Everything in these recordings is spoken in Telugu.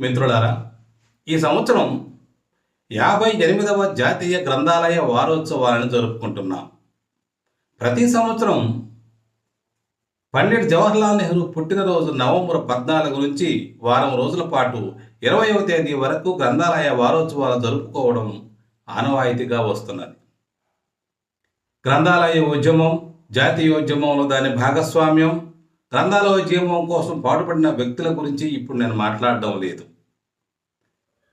మిత్రులారా ఈ సంవత్సరం యాభై ఎనిమిదవ జాతీయ గ్రంథాలయ వారోత్సవాలను జరుపుకుంటున్నాం. ప్రతి సంవత్సరం పండిట్ జవహర్లాల్ నెహ్రూ పుట్టినరోజు నవంబర్ పద్నాలుగు నుంచి వారం రోజుల పాటు ఇరవయవ తేదీ వరకు గ్రంథాలయ వారోత్సవాలు జరుపుకోవడం ఆనవాయితీగా వస్తున్నది. గ్రంథాలయ ఉద్యమం జాతీయోద్యమంలో దాని భాగస్వామ్యం గ్రంథాలయోద్యమం కోసం పాటుపడిన వ్యక్తుల గురించి ఇప్పుడు నేను మాట్లాడడం లేదు.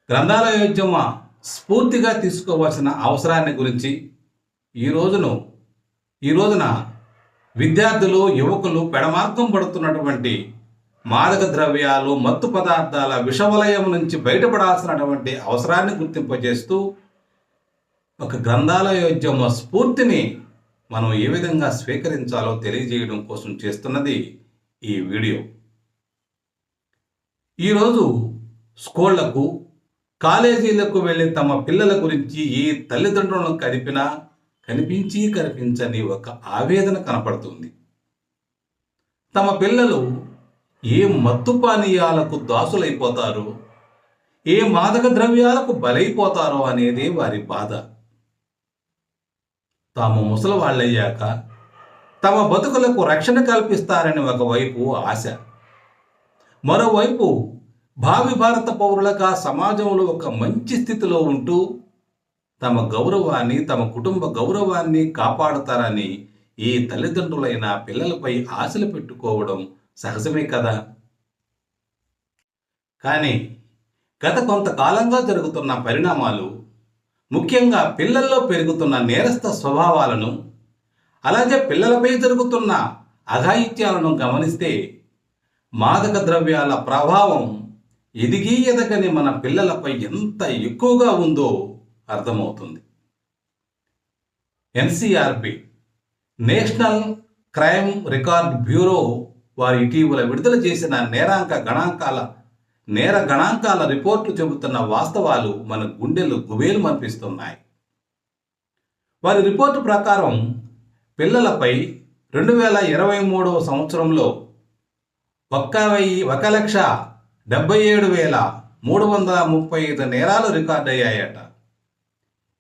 గ్రంథాలయోద్యమ స్ఫూర్తిగా తీసుకోవాల్సిన అవసరాన్ని గురించి ఈ రోజును ఈ రోజున విద్యార్థులు యువకులు పెడమార్గం పడుతున్నటువంటి మాదక ద్రవ్యాలు మత్తు పదార్థాల విషవలయం నుంచి బయటపడాల్సినటువంటి అవసరాన్ని గుర్తింపజేస్తూ ఒక గ్రంథాలయోద్యమ స్ఫూర్తిని మనం ఏ విధంగా స్వీకరించాలో తెలియజేయడం కోసం చేస్తున్నది ఈ వీడియో. ఈరోజు స్కూళ్ళకు కాలేజీలకు వెళ్ళే తమ పిల్లల గురించి ఏ తల్లిదండ్రులను కనిపినా కనిపించి కనిపించని ఒక ఆవేదన కనపడుతుంది. తమ పిల్లలు ఏ మత్తు పానీయాలకు దాసులైపోతారో? ఏ మాదక ద్రవ్యాలకు బలైపోతారో అనేది వారి బాధ. తాము ముసలి వాళ్ళయ్యాక తమ బతుకులకు రక్షణ కల్పిస్తారని ఒకవైపు ఆశ. మరోవైపు భావి భారత పౌరులుగా సమాజంలో ఒక మంచి స్థితిలో ఉంటూ తమ గౌరవాన్ని తమ కుటుంబ గౌరవాన్ని కాపాడుతారని ఈ తల్లిదండ్రులైన పిల్లలపై ఆశలు పెట్టుకోవడం సహజమే కదా? కానీ గత కొంతకాలంగా జరుగుతున్న పరిణామాలు ముఖ్యంగా పిల్లల్లో పెరుగుతున్న నేరస్థ స్వభావాలను అలాగే పిల్లలపై జరుగుతున్న అఘాయిత్యాలను గమనిస్తే మాదక ద్రవ్యాల ప్రభావం ఎదిగి ఎదగని మన పిల్లలపై ఎంత ఎక్కువగా ఉందో అర్థమవుతుంది. NCRB national crime record bureau వారు ఇటీవల విడుదల చేసిన నేరాంక గణాంకాల నేర గణాంకాల రిపోర్ట్లు చెబుతున్న వాస్తవాలు మన గుండెలు గుబేలు మనిపిస్తున్నాయి వారి రిపోర్టు ప్రకారం పిల్లలపై రెండు వేల ఇరవై మూడవ సంవత్సరంలో ఒక్క వెయ్యి ఒక లక్ష డెబ్బై ఏడు వేల మూడు వందల ముప్పై ఐదు నేరాలు రికార్డ్ అయ్యాయట.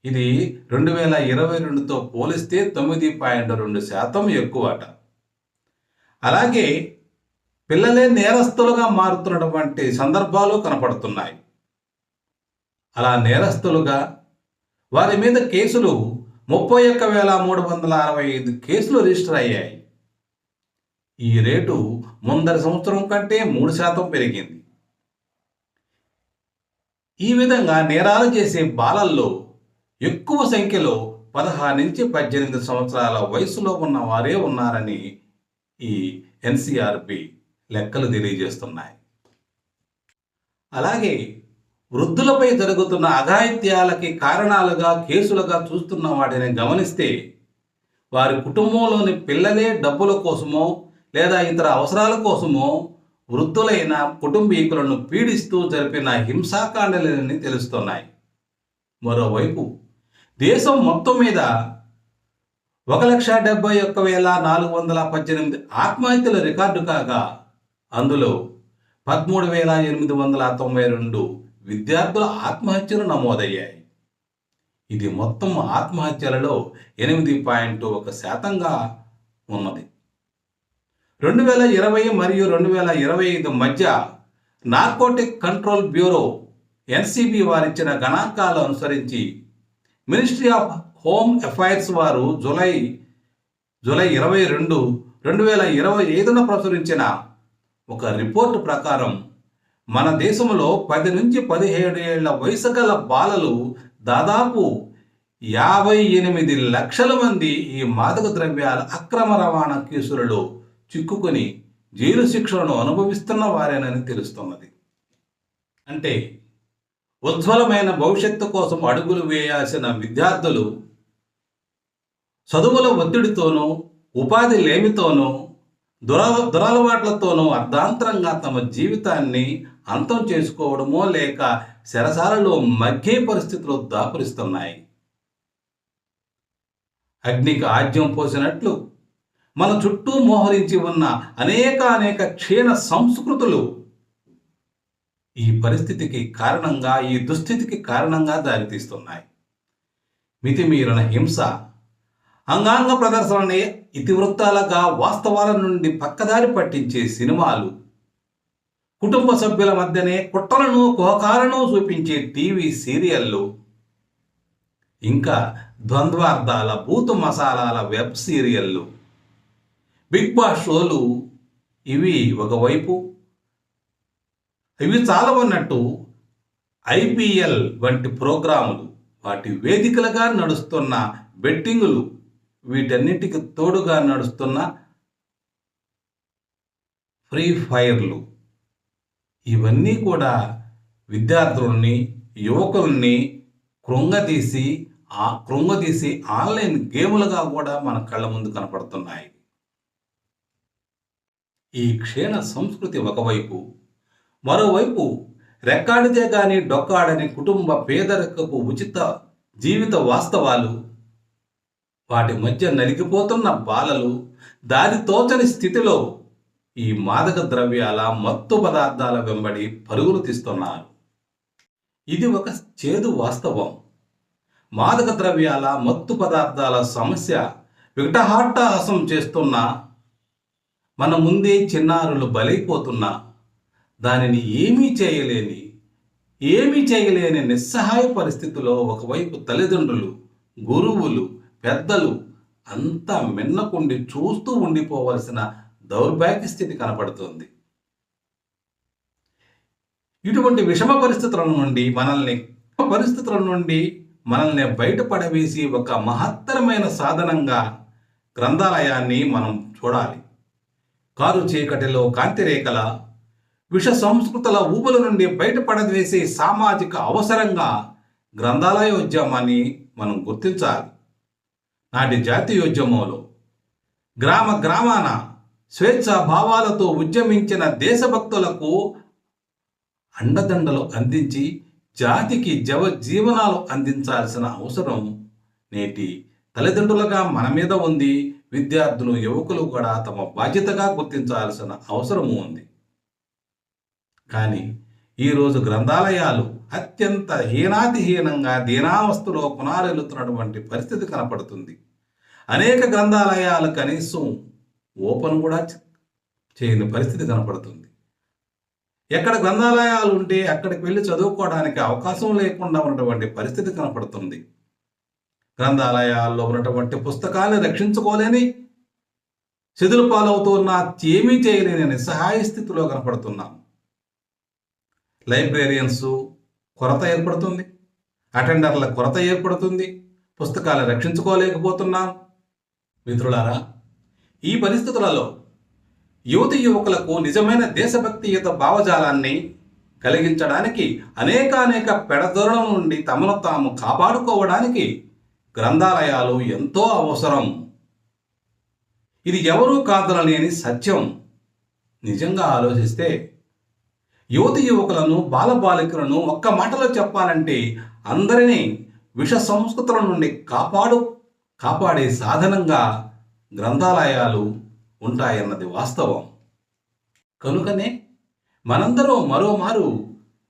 ఇది రెండు వేల ఇరవై రెండుతో పోలిస్తే తొమ్మిది పాయింట్ రెండు శాతం ఎక్కువట. అలాగే పిల్లలే నేరస్తులుగా మారుతున్నటువంటి సందర్భాలు కనపడుతున్నాయి. అలా నేరస్తులుగా వారి మీద కేసులు ముప్పై ఒక్క వేల మూడు వందల అరవై ఐదు కేసులు రిజిస్టర్ అయ్యాయి. ఈ రేటు ముందరి సంవత్సరం కంటే మూడు శాతం పెరిగింది. ఈ విధంగా నేరాలు చేసే బాలల్లో ఎక్కువ సంఖ్యలో పదహారు నుంచి పద్దెనిమిది సంవత్సరాల వయసులో ఉన్న వారే ఉన్నారని ఈ ఎన్సీఆర్పి లెక్కలు తెలియజేస్తున్నాయి. అలాగే వృద్ధులపై జరుగుతున్న అఘాయిత్యాలకి కారణాలుగా కేసులుగా చూస్తున్న వాటిని గమనిస్తే వారి కుటుంబంలోని పిల్లలే డబ్బుల కోసమో లేదా ఇతర అవసరాల కోసమో వృద్ధులైన కుటుంబీకులను పీడిస్తూ జరిపిన హింసాకాండలని తెలుస్తున్నాయి. మరోవైపు దేశం మొత్తం మీద ఒక లక్ష డెబ్బై ఒక్క వేల నాలుగు వందల పద్దెనిమిది ఆత్మహత్యల రికార్డు కాగా అందులో పదమూడు వేల ఎనిమిది వందల తొంభై రెండు విద్యార్థుల ఆత్మహత్యలు నమోదయ్యాయి. ఇది మొత్తం ఆత్మహత్యలలో ఎనిమిది పాయింట్ ఒక శాతంగా ఉన్నది. రెండు వేల ఇరవై మరియు రెండు వేల ఇరవై ఐదు మధ్య నార్కోటిక్ కంట్రోల్ బ్యూరో ఎన్సిబి వారిచ్చిన గణాంకాలు అనుసరించి మినిస్ట్రీ ఆఫ్ హోమ్ అఫైర్స్ వారు జూలై జూలై ఇరవై రెండు రెండు వేల ఇరవై ఐదున ప్రచురించిన ఒక రిపోర్టు ప్రకారం మన దేశంలో పది నుంచి పదిహేడు ఏళ్ళ వయసు గల బాలలు దాదాపు యాభై ఎనిమిది లక్షల మంది ఈ మాదక ద్రవ్యాల అక్రమ రవాణా కేసులలో చిక్కుకొని జైలు శిక్షలను అనుభవిస్తున్న వారేనని తెలుస్తున్నది. అంటే ఉజ్వలమైన భవిష్యత్తు కోసం అడుగులు వేయాల్సిన విద్యార్థులు చదువుల ఒత్తిడితోనూ ఉపాధి లేమితోనూ దుర దురలవాట్లతోనూ అర్ధాంతరంగా తమ జీవితాన్ని అంతం చేసుకోవడమో లేక శరసాలలో మగ్గే పరిస్థితులు దాపురిస్తున్నాయి. అగ్నికి ఆజ్యం పోసినట్లు మన చుట్టూ మోహరించి ఉన్న అనేక అనేక క్షీణ సంస్కృతులు ఈ పరిస్థితికి కారణంగా ఈ దుస్థితికి కారణంగా దారితీస్తున్నాయి. మితిమీరిన హింస అంగాంగ ప్రదర్శనని ఇతివృత్తాలుగా వాస్తవాల నుండి పక్కదారి పట్టించే సినిమాలు. కుటుంబ సభ్యుల మధ్యనే కుట్రలను కోకాలను చూపించే టీవీ సీరియళ్ళు. ఇంకా ద్వంద్వార్థాల భూత మసాలాల వెబ్ సీరియళ్ళు. బిగ్ బాస్ షోలు ఇవి ఒకవైపు. ఇవి చాలవన్నట్టు ఐపీఎల్ వంటి ప్రోగ్రాములు వాటి వేదికలుగా నడుస్తున్న బెట్టింగులు. వీటన్నిటికి తోడుగా నడుస్తున్న ఫ్రీ ఫైర్లు. ఇవన్నీ కూడా విద్యార్థుల్ని యువకుల్ని కృంగదీసి ఆ కృంగదీసి ఆన్లైన్ గేములుగా కూడా మన కళ్ళ ముందు కనపడుతున్నాయి. ఈ క్షీణ సంస్కృతి ఒకవైపు. మరోవైపు రెక్కాడితే గాని డొక్కాడని కుటుంబ పేదరికపు ఉచిత జీవిత వాస్తవాలు వాటి మధ్య నలిగిపోతున్న బాలలు దారి తోచని స్థితిలో ఈ మాదక ద్రవ్యాల మత్తు పదార్థాల వెంబడి పరుగులు తీస్తున్నారు. ఇది ఒక చేదు వాస్తవం. మాదక ద్రవ్యాల మత్తు పదార్థాల సమస్య వికటహాట్టహాసం చేస్తున్న మన ముందే చిన్నారులు బలైపోతున్నా దానిని ఏమీ చేయలేని ఏమీ చేయలేని నిస్సహాయ పరిస్థితిలో ఒకవైపు తల్లిదండ్రులు గురువులు పెద్దలు అంతా మిన్నకుండి చూస్తూ ఉండిపోవలసిన దౌర్భాగ్య స్థితి కనపడుతుంది. ఇటువంటి విషమ పరిస్థితుల నుండి మనల్ని పరిస్థితుల నుండి మనల్ని బయటపడవేసి ఒక మహత్తరమైన సాధనంగా గ్రంథాలయాన్ని మనం చూడాలి. కారు చీకటిలో కాంతిరేఖల విష సంస్కృతుల ఊబుల నుండి బయటపడవేసే సామాజిక అవసరంగా గ్రంథాలయ ఉద్యమాన్ని మనం గుర్తించాలి. నాటి జాతీయోద్యమంలో గ్రామ గ్రామాన స్వేచ్ఛ భావాలతో ఉద్యమించిన దేశభక్తులకు అండదండలు అందించి జాతికి జవ జీవనాలు అందించాల్సిన అవసరం నేటి తల్లిదండ్రులుగా మన మీద ఉంది. విద్యార్థులు యువకులు కూడా తమ బాధ్యతగా గుర్తించాల్సిన అవసరము ఉంది. కానీ ఈరోజు గ్రంథాలయాలు అత్యంత హీనాతిహీనంగా దీనావస్థలో పునారెలుతున్నటువంటి పరిస్థితి కనపడుతుంది. అనేక గ్రంథాలయాలు కనీసం ఓపెన్ కూడా చేయని పరిస్థితి కనపడుతుంది. ఎక్కడ గ్రంథాలయాలు ఉంటే అక్కడికి వెళ్ళి చదువుకోవడానికి అవకాశం లేకుండా ఉన్నటువంటి పరిస్థితి కనపడుతుంది. గ్రంథాలయాల్లో ఉన్నటువంటి పుస్తకాలను రక్షించుకోలేని చెదులు పాలవుతున్న ఏమీ చేయలేని నిస్సహాయ స్థితిలో కనపడుతున్నాం. లైబ్రేరియన్స్ కొరత ఏర్పడుతుంది. అటెండర్ల కొరత ఏర్పడుతుంది. పుస్తకాలు రక్షించుకోలేకపోతున్నాం. మిత్రులారా ఈ పరిస్థితులలో యువతి యువకులకు నిజమైన దేశభక్తియుత భావజాలాన్ని కలిగించడానికి అనేకానేక పెడదొరల నుండి తమను తాము కాపాడుకోవడానికి గ్రంథాలయాలు ఎంతో అవసరం. ఇది ఎవరూ కాదనలేని సత్యం. నిజంగా ఆలోచిస్తే యువతి యువకులను బాలబాలికలను ఒక్క మాటలో చెప్పాలంటే అందరినీ విష సంస్కృతుల నుండి కాపాడు కాపాడే సాధనంగా గ్రంథాలయాలు ఉంటాయన్నది వాస్తవం. కనుకనే మనందరం మరోమారు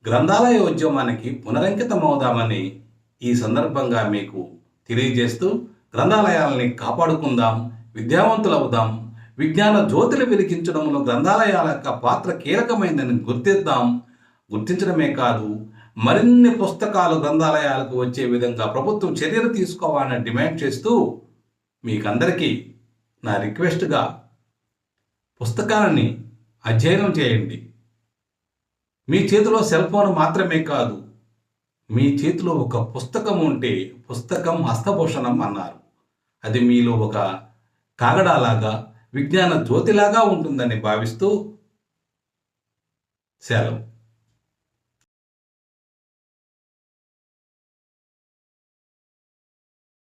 గ్రంథాలయ ఉద్యమానికి పునరంకితమవుదామని ఈ సందర్భంగా మీకు తెలియజేస్తూ గ్రంథాలయాలని కాపాడుకుందాం విద్యావంతులవుదాం. విజ్ఞాన జ్యోతులు వెలిగించడంలో గ్రంథాలయాల యొక్క పాత్ర కీలకమైందని గుర్తిద్దాం. గుర్తించడమే కాదు మరిన్ని పుస్తకాలు గ్రంథాలయాలకు వచ్చే విధంగా ప్రభుత్వం చర్యలు తీసుకోవాలని డిమాండ్ చేస్తూ మీకందరికీ నా రిక్వెస్ట్గా పుస్తకాలని అధ్యయనం చేయండి. మీ చేతిలో సెల్ ఫోన్ మాత్రమే కాదు మీ చేతిలో ఒక పుస్తకం ఉంటే పుస్తకం హస్తభూషణం అన్నారు. అది మీలో ఒక కాగడాలాగా విజ్ఞాన జ్యోతిలాగా ఉంటుందని భావిస్తూ సెలవు.